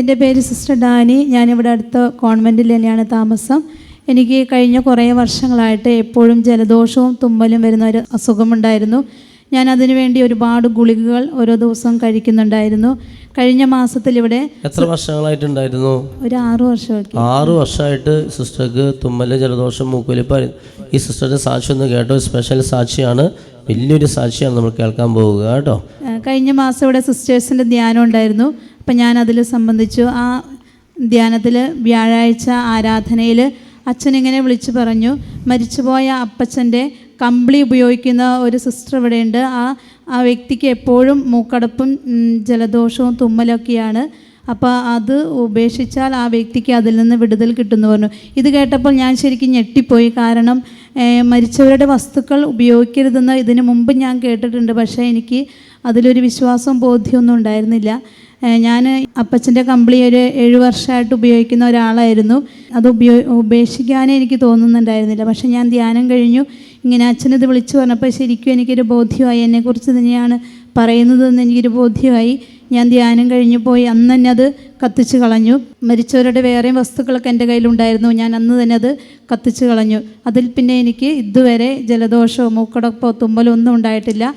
എന്റെ പേര് sister Dani. ഞാനിവിടെ അടുത്ത കോൺവെന്റിൽ തന്നെയാണ് താമസം. എനിക്ക് കഴിഞ്ഞ കുറേ വർഷങ്ങളായിട്ട് എപ്പോഴും ജലദോഷവും തുമ്മലും വരുന്ന ഒരു അസുഖമുണ്ടായിരുന്നു. ഞാൻ അതിനു വേണ്ടി ഒരുപാട് ഗുളികകൾ ഓരോ ദിവസവും കഴിക്കുന്നുണ്ടായിരുന്നു. കഴിഞ്ഞ മാസത്തിൽ ഇവിടെ എത്ര വർഷങ്ങളായിട്ടുണ്ടായിരുന്നു? ഒരു ആറു വർഷമായിട്ട് ആറു വർഷമായിട്ട് സിസ്റ്റർക്ക് തുമ്മൽ ജലദോഷം മൂക്കൊലിപ്പ് ഈ സിസ്റ്ററിന്റെ സാക്ഷി ഒന്ന് കേട്ടോ. സ്പെഷ്യൽ സാക്ഷിയാണ്. വലിയൊരു സാക്ഷിയാണ് നമ്മൾ കേൾക്കാൻ പോവുക കേട്ടോ. കഴിഞ്ഞ മാസം ഇവിടെ സിസ്റ്റേഴ്സിന്റെ ധ്യാനം ഉണ്ടായിരുന്നു. അപ്പം ഞാൻ അതിൽ സംബന്ധിച്ചു ആ ധ്യാനത്തിൽ വ്യാഴാഴ്ച ആരാധനയിൽ അച്ഛൻ ഇങ്ങനെ വിളിച്ചു പറഞ്ഞു മരിച്ചുപോയ അപ്പച്ചന്റെ കമ്പിളി ഉപയോഗിക്കുന്ന ഒരു സിസ്റ്റർ ഇവിടെയുണ്ട്. ആ ആ വ്യക്തിക്ക് എപ്പോഴും മൂക്കടപ്പും ജലദോഷവും തുമ്മലൊക്കെയാണ്. അപ്പോൾ അത് ഉപേക്ഷിച്ചാൽ ആ വ്യക്തിക്ക് അതിൽ നിന്ന് വിടുതൽ കിട്ടുമെന്ന് പറഞ്ഞു. ഇത് കേട്ടപ്പോൾ ഞാൻ ശരിക്കും ഞെട്ടിപ്പോയി. കാരണം മരിച്ചവരുടെ വസ്തുക്കൾ ഉപയോഗിക്കരുതെന്ന് ഇതിനു മുമ്പ് ഞാൻ കേട്ടിട്ടുണ്ട്. പക്ഷേ എനിക്ക് അതിലൊരു വിശ്വാസവും ബോധ്യമൊന്നും ഉണ്ടായിരുന്നില്ല. ഞാൻ അപ്പച്ചന്റെ കമ്പിളി ഒരു ഏഴ് വർഷമായിട്ട് ഉപയോഗിക്കുന്ന ഒരാളായിരുന്നു. അത് ഉപയോഗ ഉപേക്ഷിക്കാനേ എനിക്ക് തോന്നുന്നുണ്ടായിരുന്നില്ല. പക്ഷെ ഞാൻ ധ്യാനം കഴിഞ്ഞു. ഇങ്ങനെ അച്ഛനത് വിളിച്ചു പറഞ്ഞപ്പോൾ ശരിക്കും എനിക്കൊരു ബോധ്യമായി. എന്നെക്കുറിച്ച് തന്നെയാണ് പറയുന്നതെന്ന് എനിക്കൊരു ബോധ്യമായി. ഞാൻ ധ്യാനം കഴിഞ്ഞു പോയി. അന്ന് തന്നെ അത് കത്തിച്ച് കളഞ്ഞു. മരിച്ചവരുടെ വേറെയും വസ്തുക്കളൊക്കെ എന്റെ കയ്യിലുണ്ടായിരുന്നു. ഞാൻ അന്ന് തന്നെ അത് കത്തിച്ച് കളഞ്ഞു. അതിൽ പിന്നെ എനിക്ക് ഇതുവരെ ജലദോഷമോ മൂക്കടപ്പോ തുമ്മലോ ഒന്നും ഉണ്ടായിട്ടില്ല.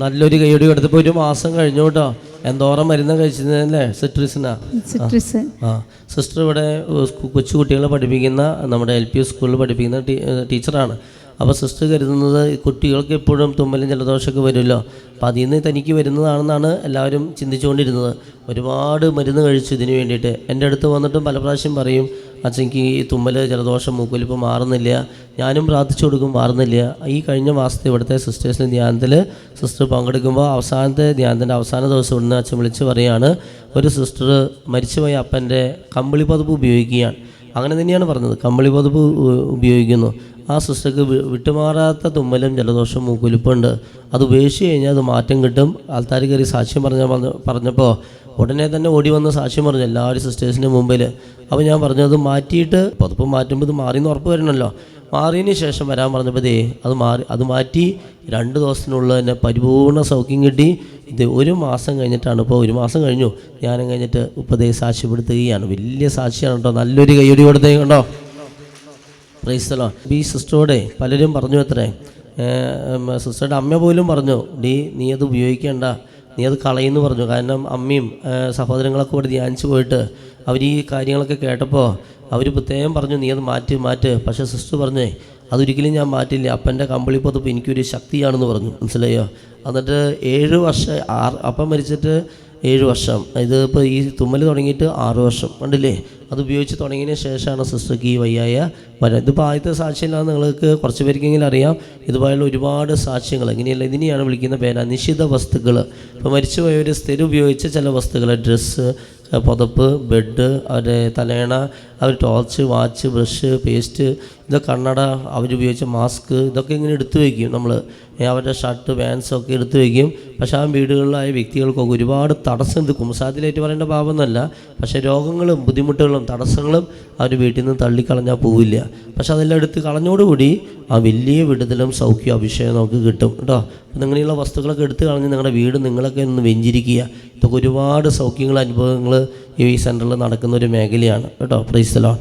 നല്ലൊരു കൈയോടി കൊടുത്തപ്പോൾ ഒരു മാസം കഴിഞ്ഞു കേട്ടോ. എന്തോരം മരുന്ന് കഴിച്ചതല്ലേ സിട്രിസിനാ സിട്രിസ് ആ. സിസ്റ്റർ ഇവിടെ കൊച്ചുകുട്ടികളെ കൊച്ചു കുട്ടികളെ പഠിപ്പിക്കുന്ന നമ്മുടെ എൽ പി സ്കൂളിൽ പഠിപ്പിക്കുന്ന ടീച്ചറാണ്. അപ്പോൾ സിസ്റ്റർ കരുതുന്നത് കുട്ടികൾക്ക് എപ്പോഴും തുമ്മലും ജലദോഷമൊക്കെ വരുമല്ലോ. അപ്പോൾ അതിൽ നിന്ന് തനിക്ക് വരുന്നതാണെന്നാണ് എല്ലാവരും ചിന്തിച്ചുകൊണ്ടിരുന്നത്. ഒരുപാട് മരുന്ന് കഴിച്ചു ഇതിന് വേണ്ടിയിട്ട്. എന്റെ അടുത്ത് വന്നിട്ടും പല പ്രാവശ്യം പറയും അച്ഛൻക്ക് ഈ തുമ്മൽ ജലദോഷം മൂക്കൊലിപ്പ് മാറുന്നില്ല. ഞാനും പ്രാർത്ഥിച്ചു കൊടുക്കും മാറുന്നില്ല. ഈ കഴിഞ്ഞ മാസത്തെ ഇവിടുത്തെ സിസ്റ്റേഴ്സിന്റെ ധ്യാനത്തിൽ സിസ്റ്റർ പങ്കെടുക്കുമ്പോൾ അവസാനത്തെ ധ്യാനത്തിന്റെ അവസാന ദിവസം ഇവിടുന്ന് അച്ഛൻ വിളിച്ച് പറയാണ് ഒരു സിസ്റ്റർ മരിച്ചുപോയ അപ്പന്റെ കമ്പിളി പതിപ്പ് ഉപയോഗിക്കുകയാണ്. അങ്ങനെ തന്നെയാണ് പറഞ്ഞത്. കമ്പിളി പതിപ്പ് ഉപയോഗിക്കുന്നു. ആ സിസ്റ്റർക്ക് വിട്ടുമാറാത്ത തുമ്മലും ജലദോഷം മൂക്കൊലിപ്പുണ്ട്. അത് ഉപേക്ഷിച്ച് കഴിഞ്ഞാൽ അത് മാറ്റം കിട്ടും. ആൾക്കാർ കയറി സാക്ഷ്യം പറഞ്ഞ പറഞ്ഞപ്പോൾ ഉടനെ തന്നെ ഓടി വന്ന് സാക്ഷ്യം പറഞ്ഞു എല്ലാവരും സിസ്റ്റേഴ്സിന്റെ മുമ്പിൽ. അപ്പോൾ ഞാൻ പറഞ്ഞു അത് മാറ്റിയിട്ട് പതിപ്പ് മാറ്റുമ്പോൾ ഇത് മാറിയെന്ന് ഉറപ്പ് വരണമല്ലോ. മാറിയതിന് ശേഷം വരാൻ പറഞ്ഞപ്പോഴേ അത് മാറി അത് മാറ്റി രണ്ട് ദിവസത്തിനുള്ളിൽ തന്നെ പരിപൂർണ സൗഖ്യം കിട്ടി. ഇത് ഒരു മാസം കഴിഞ്ഞിട്ടാണ് ഇപ്പോൾ ഒരു മാസം കഴിഞ്ഞു. ധ്യാനം കഴിഞ്ഞിട്ട് ഉപ്പതേ സാക്ഷ്യപ്പെടുത്തുകയാണ്. വലിയ സാക്ഷിയാണ് കേട്ടോ. നല്ലൊരു കയ്യടി കൊടുത്തേ കണ്ടോ? പ്രൈസ്തലോ ഈ സിസ്റ്ററോടെ പലരും പറഞ്ഞു അത്രേ. സിസ്റ്ററുടെ അമ്മ പോലും പറഞ്ഞു ഡി നീ അത് ഉപയോഗിക്കേണ്ട. നീ അത് കളയെന്ന് പറഞ്ഞു. കാരണം അമ്മയും സഹോദരങ്ങളൊക്കെ ഇവിടെ ധ്യാനിച്ചു പോയിട്ട് അവർ ഈ കാര്യങ്ങളൊക്കെ കേട്ടപ്പോൾ അവർ പ്രത്യേകം പറഞ്ഞു നീ അത് മാറ്റി മാറ്റ്. പക്ഷേ സിസ്റ്റർ പറഞ്ഞേ അതൊരിക്കലും ഞാൻ മാറ്റില്ല. അപ്പന്റെ കമ്പിളി പൊതുപ്പ് എനിക്കൊരു ശക്തിയാണെന്ന് പറഞ്ഞു. മനസ്സിലായോ? എന്നിട്ട് ഏഴ് വർഷം ആറ് അപ്പം മരിച്ചിട്ട് ഏഴ് വർഷം. ഇത് ഇപ്പോൾ ഈ തുമ്മൽ തുടങ്ങിയിട്ട് ആറ് വർഷം. കണ്ടില്ലേ? അത് ഉപയോഗിച്ച് തുടങ്ങിയതിന് ശേഷമാണ് സിസ്റ്റർക്ക് ഈ വയ്യായ വരാൻ. ഇതിപ്പോൾ ആദ്യത്തെ സാക്ഷ്യമില്ലാതെ നിങ്ങൾക്ക് കുറച്ച് പേർക്കെങ്കിലും അറിയാം. ഇതുപോലുള്ള ഒരുപാട് സാക്ഷ്യങ്ങൾ. ഇങ്ങനെയല്ല ഇതിനെയാണ് വിളിക്കുന്ന പേര്. അനിശ്ചിത വസ്തുക്കൾ ഇപ്പോൾ മരിച്ചുപോയവർ സ്ഥിരം ഉപയോഗിച്ച ചില വസ്തുക്കൾ ഡ്രസ്സ് പുതപ്പ് ബെഡ് അവരുടെ തലേണ അവർ ടോർച്ച് വാച്ച് ബ്രഷ് പേസ്റ്റ് ഇതൊക്കെ കണ്ണട അവരുപയോഗിച്ച മാസ്ക് ഇതൊക്കെ ഇങ്ങനെ എടുത്തു വയ്ക്കും നമ്മൾ അവരുടെ ഷർട്ട് പാൻസ് ഒക്കെ എടുത്തു വയ്ക്കും. പക്ഷേ ആ വീടുകളിലായ വ്യക്തികൾക്കൊക്കെ ഒരുപാട് തടസ്സം ഇത് കുംസാദിലായിട്ട് പറയേണ്ട പാപമൊന്നുമല്ല. പക്ഷേ രോഗങ്ങളും ബുദ്ധിമുട്ടുകളും തടസ്സങ്ങളും അവർ വീട്ടിൽ നിന്ന് തള്ളിക്കളഞ്ഞാൽ പോവില്ല. പക്ഷെ അതെല്ലാം എടുത്ത് കളഞ്ഞോടുകൂടി ആ വലിയ വിടുതലും സൗഖ്യ അഭിഷേകം നമുക്ക് കിട്ടും. കേട്ടോ? അപ്പം നിങ്ങളുള്ള വസ്തുക്കളൊക്കെ എടുത്ത് കളഞ്ഞ് നിങ്ങളുടെ വീട് നിങ്ങളൊക്കെ ഒന്ന് വെഞ്ചിരിക്കുക. ഇതൊക്കെ ഒരുപാട് സൗഖ്യങ്ങൾ അനുഭവങ്ങൾ ഈ സെന്ററിൽ നടക്കുന്ന ഒരു മേഖലയാണ്. കേട്ടോ? പ്രൈസ്തലാണ്